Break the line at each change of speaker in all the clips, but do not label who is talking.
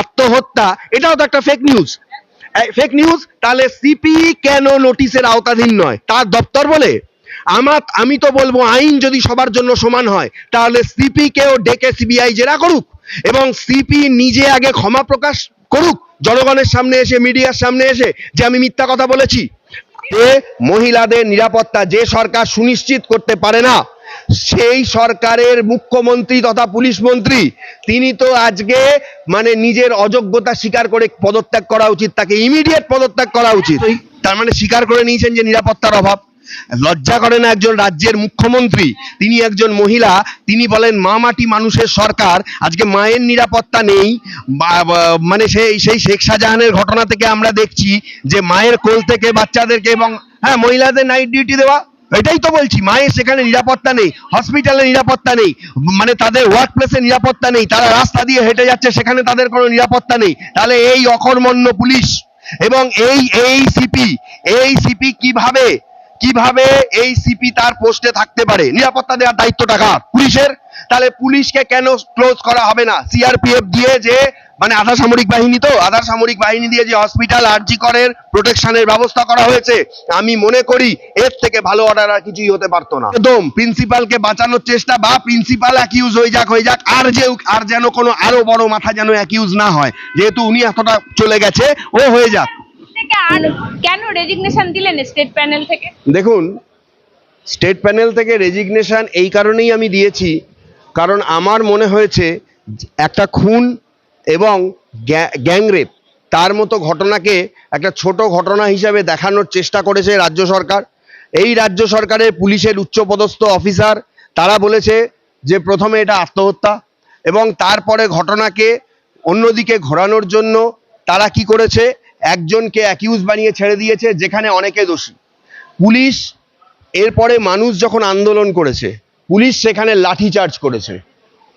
আত্মহত্যা, এটাও তো একটা ফেক নিউজ ফেক নিউজ তাহলে সিপি কেন নোটিশের আওতাধীন নয়? তার দপ্তর বলে? আমার, আমি তো বলব আইন যদি সবার জন্য সমান হয়, তাহলে সিপি কেও ডেকে সিবিআই জেরা করুক, এবং সিপি নিজে আগে ক্ষমা প্রকাশ করুক, জনগণের সামনে এসে, মিডিয়ার সামনে এসে, যে আমি মিথ্যা কথা বলেছি। মহিলাদের নিরাপত্তা যে সরকার সুনিশ্চিত করতে পারে না সেই সরকারের মুখ্যমন্ত্রী তথা পুলিশ মন্ত্রী, তিনি তো আজকে মানে নিজের অযোগ্যতা স্বীকার করে পদত্যাগ করা উচিত, তাকে ইমিডিয়েট পদত্যাগ করা উচিত। তার মানে স্বীকার করে নিয়েছেন যে নিরাপত্তার অভাব। লজ্জা করে না একজন রাজ্যের মুখ্যমন্ত্রী, তিনি একজন মহিলা, তিনি বলেন, মা মাটি মানুষের সরকার, আজকে মায়ের নিরাপত্তা নেই। মানে সেই সেই শেখ শাহজাহানের ঘটনা থেকে আমরা দেখছি যে মায়ের কোল থেকে বাচ্চাদেরকে এবং হ্যাঁ মহিলাদের নাইট ডিউটি দেওয়া এটাই তো বলছি, মায়ের সেখানে নিরাপত্তা নেই হসপিটালে নিরাপত্তা নেই মানে তাদের ওয়ার্ক প্লেসে নিরাপত্তা নেই, তারা রাস্তা দিয়ে হেঁটে যাচ্ছে, সেখানে তাদের কোনো নিরাপত্তা নেই। তাহলে এই অকর্মণ্য পুলিশ এবং এই এই সিপি এই সিপি কীভাবে কীভাবে এই সিপি তার পোস্টে থাকতে পারে? নিরাপত্তা দেওয়ার দায়িত্বটা কার? পুলিশের? তাহলে পুলিশকে কেন ক্লোজ করা হবে না? সিআরপিএফ দিয়ে যে মানে আধা সামরিক বাহিনী তো আধা সামরিক বাহিনী দিয়ে যে হসপিটাল আরজি করের প্রোটেকশনের ব্যবস্থা করা হয়েছে আমি মনে করি এর থেকে ভালো অর্ডার আর কিছুই হতে পারতো না। একদম প্রিন্সিপালকে বাঁচানোর চেষ্টা বা প্রিন্সিপাল অ্যাকিউজ হয়ে যাক হয়ে যাক আর যে আর যেন কোনো আরও বড় মাথা যেন অ্যাকিউজ না হয় যেহেতু উনি এতটা চলে গেছে ও হয়ে যাক।
আর কেন রেজিগনেশন দিলেন স্টেট প্যানেল থেকে?
দেখুন স্টেট প্যানেল থেকে রেজিগনেশন এই কারণেই আমি দিয়েছি কারণ আমার মনে হয়েছে একটা খুন এবং গ্যাংরেপ। তার মতো ঘটনাকে একটা ছোট ঘটনা হিসাবে দেখানোর চেষ্টা করেছে রাজ্য সরকার। এই রাজ্য সরকারের পুলিশের উচ্চপদস্থ অফিসার, তারা বলেছে যে প্রথমে এটা আত্মহত্যা এবং তারপরে ঘটনাকে অন্যদিকে ঘোরানোর জন্য তারা কি করেছে, একজনকে অ্যাকিউজ বানিয়ে ছেড়ে দিয়েছে, যেখানে অনেকে দোষী। পুলিশ, এরপরে মানুষ যখন আন্দোলন করেছে, পুলিশ সেখানে লাঠিচার্জ করেছে।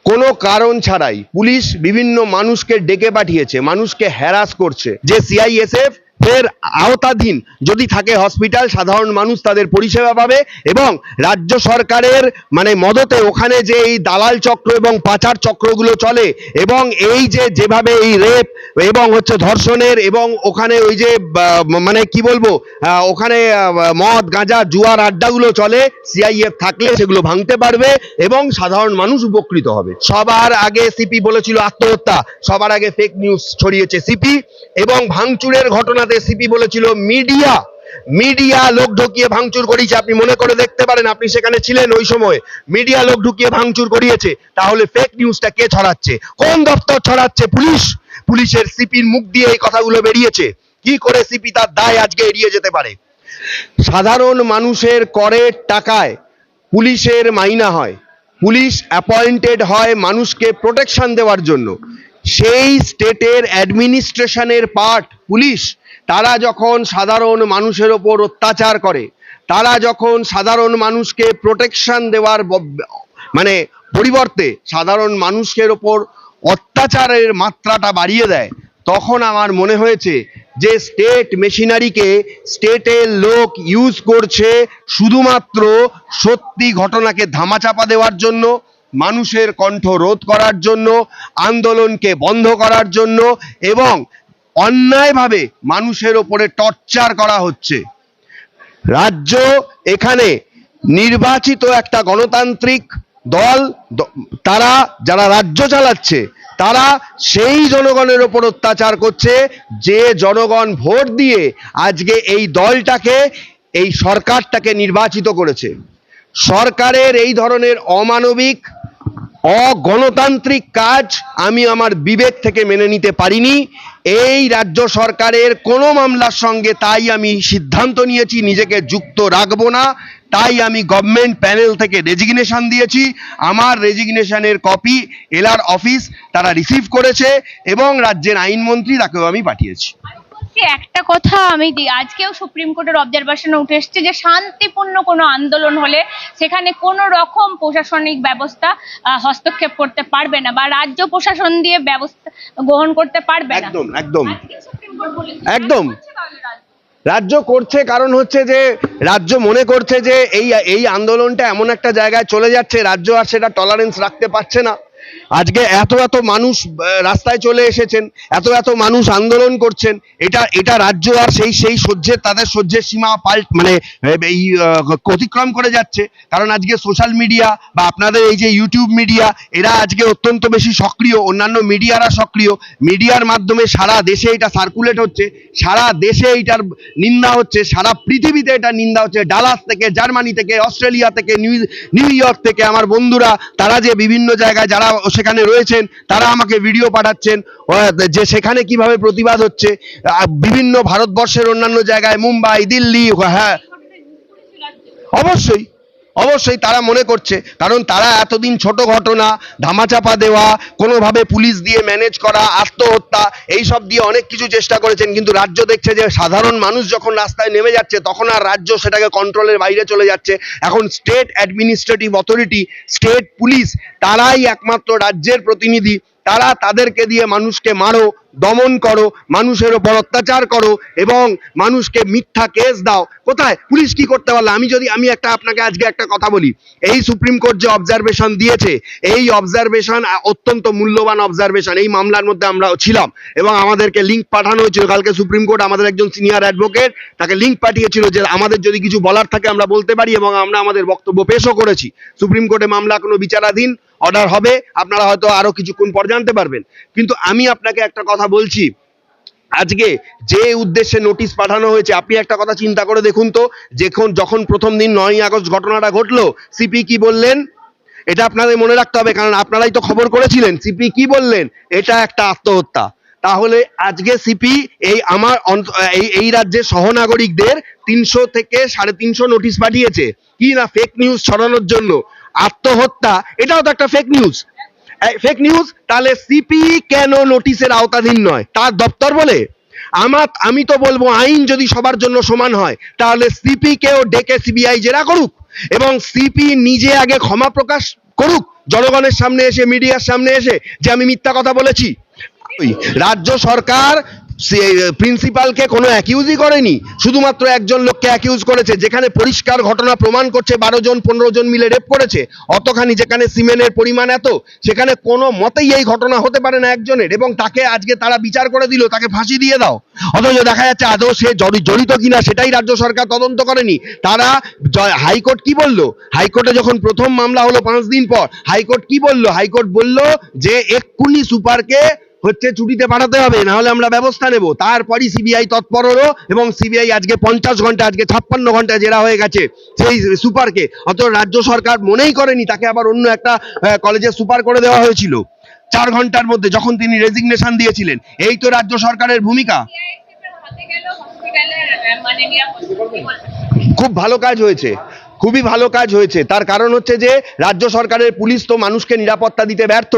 কোনো কারণ ছাড়াই পুলিশ বিভিন্ন মানুষকে ডেকে পাঠিয়েছে মানুষকে হ্যারাস করছে। যে সিআইএসএফ এর আওতাধীন যদি থাকে হসপিটাল সাধারণ মানুষ তাদের পরিষেবা পাবে এবং রাজ্য সরকারের মানে মদতে ওখানে যে এই দালাল চক্র এবং পাচার চক্রগুলো চলে এবং এই যে যেভাবে এই রেপ এবং হচ্ছে ধর্ষণের এবং ওখানে ওই যে মানে কি বলব ওখানে মদ, গাঁজা, জুয়ার আড্ডাগুলো চলে সিআইএফ থাকলে সেগুলো ভাঙতে পারবে এবং সাধারণ মানুষ উপকৃত হবে। সবার আগে সিপি বলেছিল আত্মহত্যা, সবার আগে ফেক নিউজ ছড়িয়েছে সিপি এবং ভাঙচুরের ঘটনাতে সিপি বলেছিল মিডিয়া। মিডিয়া লোক ঢুকিয়ে ভাঙচুর করিয়েছে আপনি মনে করে দেখতে পারেন, আপনি সেখানে ছিলেন ওই সময়। মিডিয়া লোক ঢুকিয়ে ভাঙচুর করিয়েছে, তাহলে ফেক নিউজটা কে ছড়াচ্ছে? কোন দপ্তর ছড়াচ্ছে? পুলিশ। পুলিশের সিপির মুখ দিয়ে এই কথাগুলো বেরিয়েছে। কি করে সিপি তার দায় আজকে এড়িয়ে যেতে পারে? সাধারণ মানুষের করের টাকায় পুলিশের মাইনা হয়। পুলিশ অ্যাপয়েন্টেড হয় মানুষকে প্রোটেকশন দেওয়ার জন্য। সেই স্টেটের অ্যাডমিনিস্ট্রেশনের পার্ট পুলিশ। তারা যখন সাধারণ মানুষের ওপর অত্যাচার করে, তারা যখন সাধারণ মানুষকে প্রোটেকশন দেওয়ার মানে পরিবর্তে সাধারণ মানুষের ওপর অত্যাচারের মাত্রাটা বাড়িয়ে দেয়, তখন আমার মনে হয়েছে যে স্টেট মেশিনারিকে স্টেটের লোক ইউজ করছে শুধুমাত্র সত্যি ঘটনাকে ধামাচাপা দেওয়ার জন্য, মানুষের কণ্ঠ রোধ করার জন্য, আন্দোলনকে বন্ধ করার জন্য এবং অন্যায়ভাবে মানুষের ওপরে টর্চার করা হচ্ছে। রাজ্য এখানে নির্বাচিত একটা গণতান্ত্রিক দল, তারা যারা রাজ্য চালাচ্ছে, তারা সেই জনগণের ওপর অত্যাচার করছে, যে জনগণ ভোট দিয়ে আজকে এই দলটাকে, এই সরকারটাকে নির্বাচিত করেছে। সরকারের এই ধরনের অমানবিক অগণতান্ত্রিক কাজ আমি আমার বিবেক থেকে মেনে নিতে পারিনি। এই রাজ্য সরকারের কোনো মামলার সঙ্গে তাই আমি সিদ্ধান্ত নিয়েছি, নিজেকে যুক্ত রাখব না। তাই আমি গভর্নমেন্ট প্যানেল থেকে রেজিগনেশন দিয়েছি। আমার রেজিগনেশনের কপি এলআর অফিস তারা রিসিভ করেছে এবং রাজ্যের আইনমন্ত্রী তাকেও আমি পাঠিয়েছি।
একটা কথা আমি আজকেও সুপ্রিম কোর্টের অবজারভেশনে উঠে এসছে যে শান্তিপূর্ণ কোনো আন্দোলন হলে সেখানে কোনো রকম প্রশাসনিক ব্যবস্থা হস্তক্ষেপ করতে পারবে না বা রাজ্য প্রশাসন দিয়ে ব্যবস্থা গ্রহণ করতে পারবে না।
একদম একদম। একদম।
রাজ্য।
করছে কারণ হচ্ছে যে রাজ্য মনে করছে যে এই এই আন্দোলনটা এমন একটা জায়গায় চলে যাচ্ছে রাজ্য আর সেটা টলারেন্স রাখতে পারছে না। আজকে এত এত মানুষ রাস্তায় চলে এসেছেন, এত এত মানুষ আন্দোলন করছেন, এটা এটা রাজ্য আর সেই সেই সহ্যের, তাদের সহ্যের সীমা পাল্ট মানে এই অতিক্রম করে যাচ্ছে। কারণ আজকে সোশ্যাল মিডিয়া বা আপনাদের এই যে ইউটিউব মিডিয়া এরা আজকে অত্যন্ত বেশি সক্রিয়, অন্যান্য মিডিয়ারা সক্রিয়। মিডিয়ার মাধ্যমে সারা দেশে এটা সার্কুলেট হচ্ছে, সারা দেশে এইটার নিন্দা হচ্ছে, সারা পৃথিবীতে এটা নিন্দা হচ্ছে। ডালাস থেকে জার্মানি থেকে অস্ট্রেলিয়া থেকে নিউ নিউ ইয়র্ক থেকে, আমার বন্ধুরা, তারা যে বিভিন্ন জায়গায়, যারা সেখানে রয়েছেন, তারা আমাকে ভিডিও পাঠাচ্ছেন যে সেখানে কীভাবে প্রতিবাদ হচ্ছে বিভিন্ন ভারতবর্ষের অন্যান্য জায়গায়, মুম্বাই, দিল্লি হ্যাঁ। অবশ্যই। অবশ্যই তারা মনে করছে, কারণ তারা এতদিন ছোট ঘটনা, ধামাচাপা দেওয়া, কোনোভাবে পুলিশ দিয়ে ম্যানেজ করা, আত্মহত্যা, এইসব দিয়ে অনেক কিছু চেষ্টা করেছেন, কিন্তু রাজ্য দেখছে যে সাধারণ মানুষ যখন রাস্তায় নেমে যাচ্ছে, তখন আর রাজ্য সেটাকে কন্ট্রোলের বাইরে চলে যাচ্ছে। এখন state administrative authority state police তারাই একমাত্র রাজ্যের প্রতিনিধি। তারা তাদেরকে দিয়ে মানুষকে মারো, দমন করো, মানুষের ওপর অত্যাচার করো এবং মানুষকে মিথ্যা কেস দাও। কোথায়? পুলিশ কি করতে পারল? আমি যদি, আমি একটা আপনাকে আজকে একটা কথা বলি। এই সুপ্রিম কোর্ট যে অবজারভেশন দিয়েছে, এই অবজারভেশন অত্যন্ত মূল্যবান অবজারভেশন এই মামলার মধ্যে আমরাও ছিলাম এবং আমাদেরকে লিঙ্ক পাঠানো হয়েছিল। কালকে সুপ্রিম কোর্ট আমাদের একজন সিনিয়র অ্যাডভোকেট তাকে লিঙ্ক পাঠিয়েছিল যে আমাদের যদি কিছু বলার থাকে আমরা বলতে পারি এবং আমরা আমাদের বক্তব্য পেশও করেছি। সুপ্রিম কোর্টে মামলা কোনো বিচারাধীন অর্ডার হবে, আপনারা হয়তো আরও কিছুক্ষণ পর জানতে পারবেন। কিন্তু আমি আপনাকে একটা কথা বলছি। আজকে যে উদ্দেশ্যে নোটিশ পাঠানো হয়েছে, আপনি একটা কথা চিন্তা করে দেখুন তো, যখন যখন প্রথম দিন নয়ই আগস্ট ঘটনাটা ঘটলো সিপি কি বললেন? এটা আপনাদের মনে রাখতে হবে, কারণ আপনারাই তো খবর করেছিলেন। সিপি কি বললেন? এটা একটা আত্মহত্যা। তাহলে আজকে সিপি এই আমার এই এই রাজ্যের সহনাগরিকদের তিনশো থেকে সাড়ে তিনশো নোটিশ পাঠিয়েছে। কি না ফেক নিউজ ছড়ানোর জন্য? আত্মহত্যা, এটাও তো একটা ফেক নিউজ ফেক নিউজ তাহলে সিপি কেন নোটিশের আওতাধীন নয়? তার দপ্তর বলে? আমার, আমি তো বলব আইন যদি সবার জন্য সমান হয়, তাহলে সিপি কেও ডেকে সিবিআই জেরা করুক, এবং সিপি নিজে আগে ক্ষমা প্রকাশ করুক, জনগণের সামনে এসে মিডিয়ার সামনে এসে, যে আমি মিথ্যা কথা বলেছি। রাজ্য সরকার প্রিন্সিপালকে কোনো অ্যাকিউজই করেনি। শুধুমাত্র একজন লোককে অ্যাকিউজ করেছে, যেখানে পরিষ্কার ঘটনা প্রমাণ করছে, বারো জন, পনেরো জন মিলে রেপ করেছে। অতখানি যেখানে সিমেন্টের পরিমাণ এত, সেখানে কোনো মতেই এই ঘটনা হতে পারে না একজনের। এবং তাকে আজকে তারা বিচার করে দিল, তাকে ফাঁসি দিয়ে দাও। অথচ দেখা যাচ্ছে আদৌ সে জড়ি- জড়িত কিনা, সেটাই রাজ্য সরকার তদন্ত করেনি। তারা হাইকোর্ট কি বলল? হাইকোর্টে যখন প্রথম মামলা হলো পাঁচ দিন পর, হাইকোর্ট কি বলল? হাইকোর্ট বলল যে, এক্ষুনি সুপারকে হচ্ছে ছুটিতে পাঠাতে হবে না হলে আমরা ব্যবস্থা নেব। তারপরই সিবিআই তৎপর হলো এবং সিবিআই আজকে পঞ্চাশ ঘণ্টা আজকে ছাপ্পান্ন ঘণ্টা জেরা হয়ে গেছে সেই সুপারকে। অত রাজ্য সরকার মনেই করেনি তাকে আবার অন্য একটা কলেজে সুপার করে দেওয়া হয়েছিল। চার ঘণ্টার মধ্যে যখন তিনি রেজিগনেশন দিয়েছিলেন এই তো রাজ্য সরকারের ভূমিকা।
মানে?
খুব ভালো কাজ হয়েছে। খুবই ভালো কাজ হয়েছে। তার কারণ হচ্ছে যে, রাজ্য সরকারের পুলিশ তো মানুষকে নিরাপত্তা দিতে ব্যর্থ।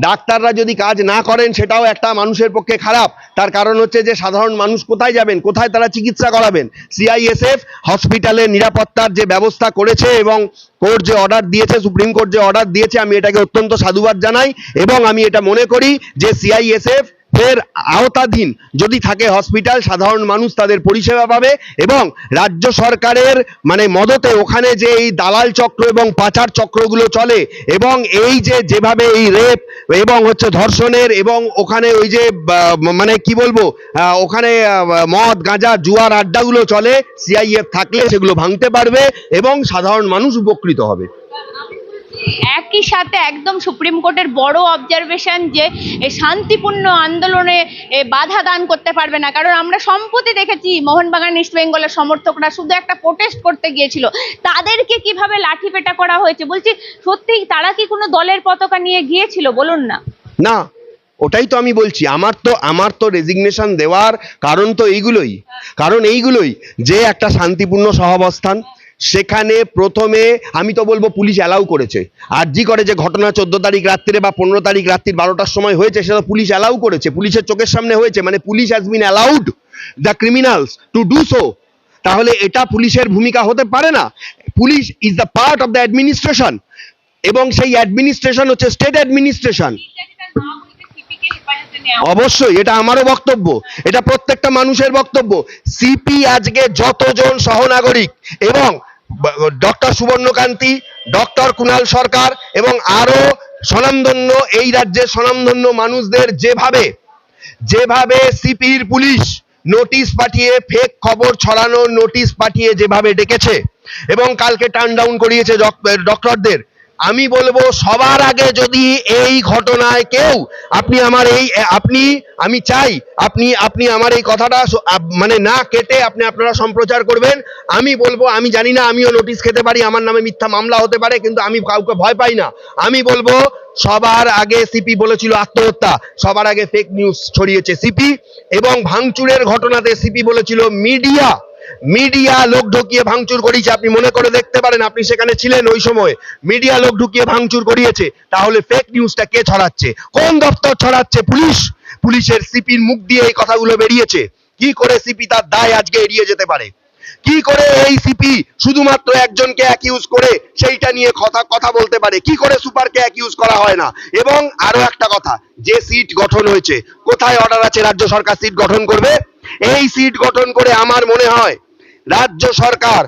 ডাক্তাররা যদি কাজ না করেন, সেটাও একটা মানুষের পক্ষে খারাপ। তার কারণ হচ্ছে যে, সাধারণ মানুষ কোথায় যাবেন? কোথায় তারা চিকিৎসা করাবেন? সিআইএসএফ হসপিটালের নিরাপত্তার যে ব্যবস্থা করেছে এবং কোর্ট যে অর্ডার দিয়েছে, সুপ্রিম কোর্ট যে অর্ডার দিয়েছে, আমি এটাকে অত্যন্ত সাধুবাদ জানাই এবং আমি এটা মনে করি যে সিআইএসএফ এর আওতাধীন যদি থাকে হসপিটাল সাধারণ মানুষ তাদের পরিষেবা পাবে এবং রাজ্য সরকারের মানে মদতে ওখানে যে এই দালাল চক্র এবং পাচার চক্রগুলো চলে এবং এই যে যেভাবে এই রেপ এবং হচ্ছে ধর্ষণের এবং ওখানে ওই যে মানে কি বলব ওখানে মদ, গাঁজা, জুয়ার আড্ডাগুলো চলে সিআইএফ থাকলে সেগুলো ভাঙতে পারবে এবং সাধারণ মানুষ উপকৃত হবে।
একই সাথে একদম সুপ্রিম কোর্টের বড় অবজারভেশন যে শান্তিপূর্ণ আন্দোলনে বাধা দান করতে পারবে না। কারণ আমরা সম্প্রতি দেখেছি মোহনবাগান, ইস্ট বেঙ্গলের সমর্থকরা শুধু একটা প্রোটেস্ট করতে গিয়েছিল। তাদেরকে কীভাবে লাঠিপেটা করা হয়েছে? বলছি সত্যি তারা কি কোনো দলের পতাকা নিয়ে গিয়েছিল? বলুন না।
না, ওটাই তো আমি বলছি। আমার তো আমার তো রেজিগনেশন দেওয়ার কারণ তো এইগুলোই। কারণ এইগুলোই যে একটা শান্তিপূর্ণ সহাবস্থান সেখানে প্রথমে, আমি তো বলব পুলিশ অ্যালাউ করেছে। আর জি করে যে ঘটনা চোদ্দ তারিখ রাত্রে বা পনেরো তারিখ রাত্রির বারোটার সময় হয়েছে, সেটা পুলিশ অ্যালাউ করেছে। পুলিশের চোখের সামনে হয়েছে মানে police has been allowed the criminals to do so তাহলে এটা পুলিশের ভূমিকা হতে পারে না। Police is the part of the administration এবং সেই অ্যাডমিনিস্ট্রেশন হচ্ছে স্টেট অ্যাডমিনিস্ট্রেশন অবশ্যই, এটা আমারও বক্তব্য। এটা প্রত্যেকটা মানুষের বক্তব্য। সিপি আজকে যতজন সহনাগরিক এবং ডক্টর সুবর্ণকান্তি, ডক্টর কুনাল সরকার এবং আরও স্বনামধন্য, এই রাজ্যের স্বনামধন্য মানুষদের যেভাবে যেভাবে সিপির পুলিশ নোটিশ পাঠিয়ে ফেক খবর ছড়ানো নোটিশ পাঠিয়ে যেভাবে ডেকেছে এবং কালকে টার্ন ডাউন করিয়েছে ডক- ডক্টরদের আমি বলব সবার আগে যদি এই ঘটনায় কেউ, আপনি আমার এই, আপনি, আমি চাই আপনি আপনি আমার এই কথাটা মানে না কেটে আপনি আপনারা সম্প্রচার করবেন। আমি বলব, আমি জানি না, আমিও নোটিশ খেতে পারি, আমার নামে মিথ্যা মামলা হতে পারে, কিন্তু আমি কাউকে ভয় পাই না। আমি বলব, সবার আগে সিপি বলেছিল আত্মহত্যা, সবার আগে ফেক নিউজ ছড়িয়েছে সিপি, এবং ভাঙচুরের ঘটনাতে সিপি বলেছিল মিডিয়া। মিডিয়া লোক ঢুকিয়ে ভাঙচুর করিয়েছে, আপনি মনে করে দেখতে পারেন, আপনি সেখানে ছিলেন ওই সময়। মিডিয়া লোক ঢুকিয়ে ভাঙচুর করিয়েছে, তাহলে ফেক নিউজটা কে ছড়াচ্ছে? কোন দপ্তর ছড়াচ্ছে? পুলিশ। পুলিশের সিপির মুখ দিয়ে এই কথাগুলো বেরিয়েছে। কি করে সিপি তার দায় আজকে এড়িয়ে যেতে পারে? কি করে এই সিপি শুধুমাত্র একজনকে অ্যাকিউজ করে সেইটা নিয়ে কথা কথা বলতে পারে? কি করে সুপারকে অ্যাকিউজ করা হয় না? এবং আরও একটা কথা, যে সিট গঠন হয়েছে, কোথায় অর্ডার আছে রাজ্য সরকার সিট গঠন করবে? এই সিট গঠন করে আমার মনে হয় রাজ্য সরকার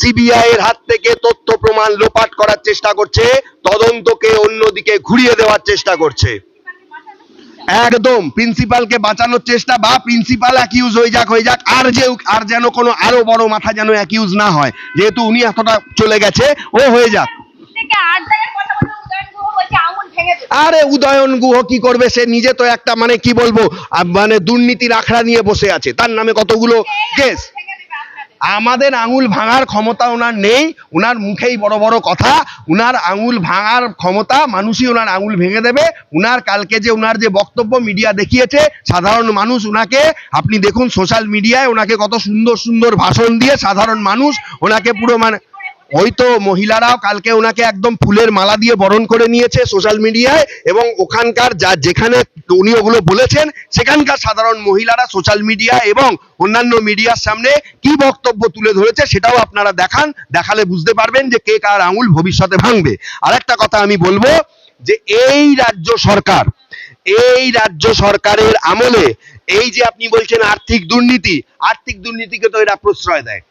সিবিআই এর হাত থেকে তথ্য প্রমাণ লোপাট করার চেষ্টা করছে, তদন্তকে অন্যদিকে ঘুরিয়ে দেওয়ার চেষ্টা করছে। একদম, প্রিন্সিপালকে বাঁচানোর চেষ্টা বা প্রিন্সিপাল অ্যাকিউজ হয়ে যাক হয়ে যাক, আর যে আর যেন কোনো আরও বড় মাথা যেন অ্যাকিউজ না হয়, যেহেতু উনি এতটা চলে গেছে, ও হয়ে যাক
থেকে আট জায়গায় কথা বলে উদয়ন গুহ বলছে আঙুল ভেঙে দেবে
আরে উদয়ন গুহ কি করবে? সে নিজে তো একটা মানে কি বলব মানে দুর্নীতির আখড়া নিয়ে বসে আছে। তার নামে কতগুলো কেস। আমাদের আঙুল ভাঙার ক্ষমতা ওনার নেই। ওনার মুখেই বড় বড় কথা। উনার আঙুল ভাঙার ক্ষমতা মানুষই ওনার আঙুল ভেঙে দেবে। উনার কালকে যে ওনার যে বক্তব্য মিডিয়া দেখিয়েছে সাধারণ মানুষ ওনাকে আপনি দেখুন সোশ্যাল মিডিয়ায় ওনাকে কত সুন্দর সুন্দর ভাষণ দিয়ে সাধারণ মানুষ ওনাকে পুরো মানে ওই তো মহিলারাও কালকে ওনাকে একদম ফুলের মালা দিয়ে বরণ করে নিয়েছে সোশ্যাল মিডিয়ায় এবং ওখানকার যা যেখানে উনি ওগুলো বলেছেন, সেখানকার সাধারণ মহিলারা সোশ্যাল মিডিয়া এবং অন্যান্য মিডিয়ার সামনে কি বক্তব্য তুলে ধরেছে সেটাও আপনারা দেখান, দেখালে বুঝতে পারবেন যে কে কার আঙুল ভবিষ্যতে ভাঙবে। আরেকটা কথা আমি বলব যে এই রাজ্য সরকার, এই রাজ্য সরকারের আমলে এই যে আপনি বলছেন আর্থিক দুর্নীতি, আর্থিক দুর্নীতিকে তো এরা প্রশ্রয় দেয়।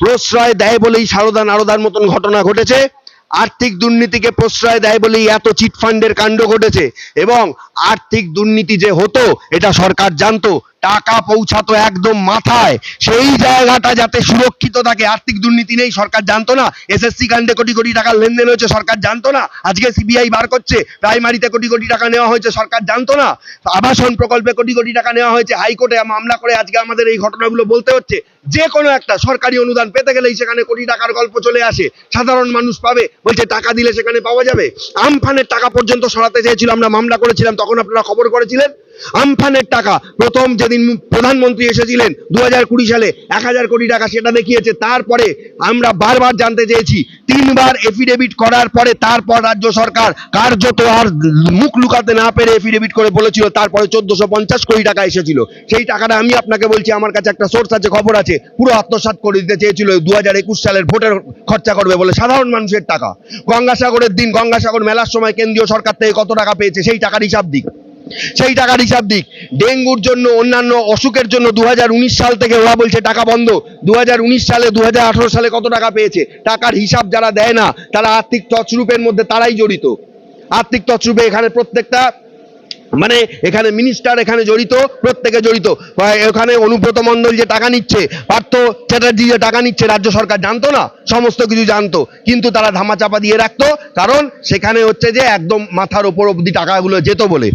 প্রশ্রয় দেয় বলেই সারদা নারদার মতন ঘটনা ঘটেছে। আর্থিক দুর্নীতিকে প্রশ্রয় দেয় বলেই এত চিটফান্ডের কাণ্ড ঘটেছে। এবং আর্থিক দুর্নীতি যে হতো, এটা সরকার জানতো। টাকা পৌঁছাতো একদম মাথায়। সেই জায়গাটা যাতে সুরক্ষিত থাকে, আর্থিক দুর্নীতি নেই, সরকার জানতো না। এসএসসি কাণ্ডে কোটি কোটি টাকার লেনদেন হয়েছে, সরকার জানতো না। আজকে সিবিআই বার করছে, প্রাইমারিতে কোটি কোটি টাকা নেওয়া হয়েছে, সরকার জানতো না। আবাসন প্রকল্পে কোটি কোটি টাকা নেওয়া হয়েছে, হাইকোর্টে মামলা করে আজকে আমাদের এই ঘটনাগুলো বলতে হচ্ছে। যে কোনো একটা সরকারি অনুদান পেতে গেলেই সেখানে কোটি টাকার গল্প চলে আসে। সাধারণ মানুষ পাবে, বলছে টাকা দিলে সেখানে পাওয়া যাবে। আমফানের টাকা পর্যন্ত সরাতে চেয়েছিল, আমরা মামলা করেছিলাম, তখন আপনারা খবর করেছিলেন। আমফানের টাকা। প্রথম যেদিন প্রধানমন্ত্রী এসেছিলেন দু কুড়ি সালে এক হাজার কোটি টাকা সেটা দেখিয়েছে। তারপরে আমরা বারবার জানতে চেয়েছি, তিনবার এফিডেভিট করার পরে তারপর রাজ্য সরকার কার্যত আর মুখ লুকাতে না পেরে এফিডেভিট করে বলেছিল, তারপরে চোদ্দশো পঞ্চাশ কোটি টাকা এসেছিল। সেই টাকাটা আমি আপনাকে বলছি, আমার কাছে একটা সোর্স আছে, খবর আছে। পুরো আত্মসাৎ করে দিতে চেয়েছিল দু একুশ সালের ভোটের খরচা করবে বলে। সাধারণ মানুষের টাকা। গঙ্গাসাগরের দিন, গঙ্গাসাগর মেলার সময় কেন্দ্রীয় সরকার থেকে কত টাকা পেয়েছে, সেই টাকার হিসাব দিক। সেই টাকার হিসাব দিক। ডেঙ্গুর জন্য, অন্যান্য অসুখের জন্য দু হাজার উনিশ সাল থেকে ওরা বলছে টাকা বন্ধ। দু হাজার উনিশ সালে দু হাজার আঠেরো সালে কত টাকা পেয়েছে? টাকার হিসাব যারা দেয় না, তারা আর্থিক তছরূপের মধ্যে তারাই জড়িত। আর্থিক তছরূপে এখানে প্রত্যেকটা মানে এখানে মিনিস্টার এখানে জড়িত, প্রত্যেকে জড়িত। এখানে অনুব্রত মণ্ডল যে টাকা নিচ্ছে, পার্থ চ্যাটার্জি যে টাকা নিচ্ছে, রাজ্য সরকার জানতো না, সমস্ত কিছু জানতো। কিন্তু তারা ধামাচাপা দিয়ে রাখতো, কারণ সেখানে হচ্ছে যে একদম মাথার ওপর অব্দি টাকাগুলো যেত বলে।